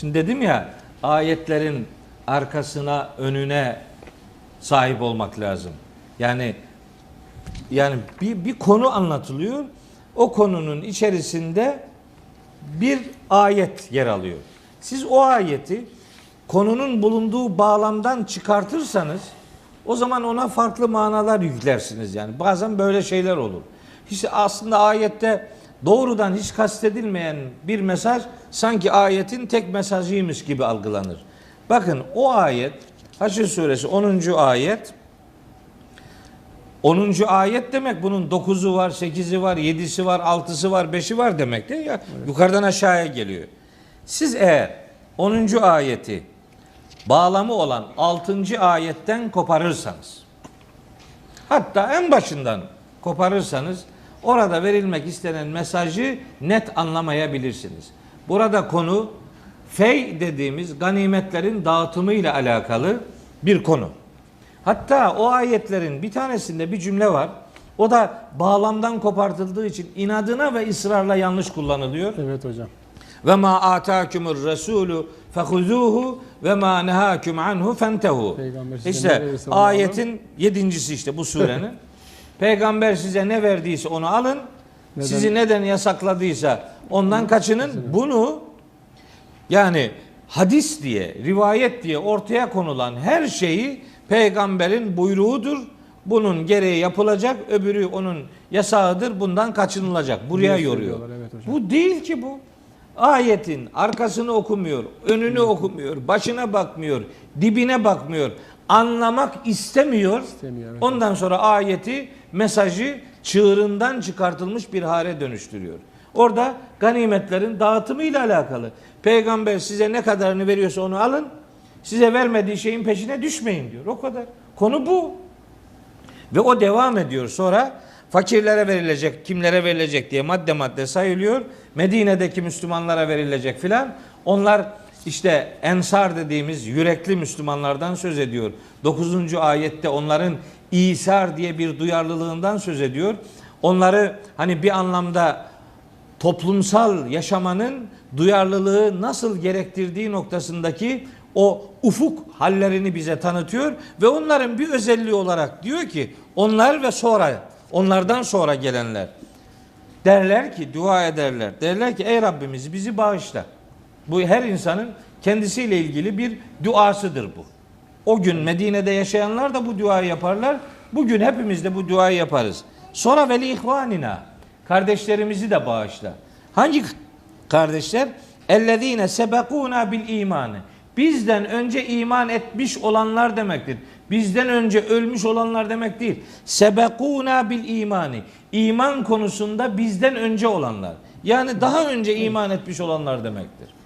Şimdi dedim ya ayetlerin arkasına önüne sahip olmak lazım. Yani yani bir, bir konu anlatılıyor. O konunun içerisinde bir ayet yer alıyor. Siz o ayeti konunun bulunduğu bağlamdan çıkartırsanız o zaman ona farklı manalar yüklersiniz yani. Bazen böyle şeyler olur. Hiç aslında ayette doğrudan hiç kastedilmeyen bir mesaj sanki ayetin tek mesajıymış gibi algılanır. Bakın o ayet Haşr suresi 10. ayet 10. ayet demek bunun 9'u var, 8'i var, 7'si var, 6'sı var, 5'i var demek değil ya. Yukarıdan aşağıya geliyor. Siz eğer 10. ayeti bağlamı olan 6. ayetten koparırsanız hatta en başından koparırsanız orada verilmek istenen mesajı net anlamayabilirsiniz. Burada konu fey dediğimiz ganimetlerin dağıtımı ile alakalı bir konu. Hatta o ayetlerin bir tanesinde bir cümle var. O da bağlamdan kopartıldığı için inadına ve ısrarla yanlış kullanılıyor. Evet hocam. Ve ma atakumur resulu fehuzuhu ve ma nehakum anhu fentehu. İşte ayetin yedincisi işte bu surenin. Peygamber size ne verdiyse onu alın. Neden? Sizi neden yasakladıysa ondan kaçının. Bunu yani hadis diye, rivayet diye ortaya konulan her şeyi peygamberin buyruğudur. Bunun gereği yapılacak, öbürü onun yasağıdır. Bundan kaçınılacak. Buraya yoruyor. evet hocam. Bu değil ki bu. Ayetin arkasını okumuyor, önünü okumuyor, başına bakmıyor, dibine bakmıyor. Anlamak istemiyor. İstemiyor, evet. Ondan sonra ayeti, mesajı çığırından çıkartılmış bir hale dönüştürüyor. Orada ganimetlerin dağıtımı ile alakalı. Peygamber size ne kadarını veriyorsa onu alın. Size vermediği şeyin peşine düşmeyin diyor. O kadar. Konu bu. Ve o devam ediyor. Sonra fakirlere verilecek, kimlere verilecek diye madde madde sayılıyor. Medine'deki Müslümanlara verilecek filan. Onlar işte ensar dediğimiz yürekli Müslümanlardan söz ediyor. 9. ayette onların İsar diye bir duyarlılığından söz ediyor. Onları hani bir anlamda toplumsal yaşamanın duyarlılığı nasıl gerektirdiği noktasındaki o ufuk hallerini bize tanıtıyor ve onların bir özelliği olarak diyor ki onlar ve sonra onlardan sonra gelenler derler ki dua ederler. Derler ki ey Rabbimiz bizi bağışla. Bu her insanın kendisiyle ilgili bir duasıdır bu. O gün Medine'de yaşayanlar da bu duayı yaparlar. Bugün hepimiz de bu duayı yaparız. Sonra veli ihvanina kardeşlerimizi de bağışla. Hangi kardeşler? Ellezine sebekuna bil imanı. Bizden önce iman etmiş olanlar demektir. Bizden önce ölmüş olanlar demek değil. Sebekuna bil imani. İman konusunda bizden önce olanlar. Yani daha önce iman etmiş olanlar demektir.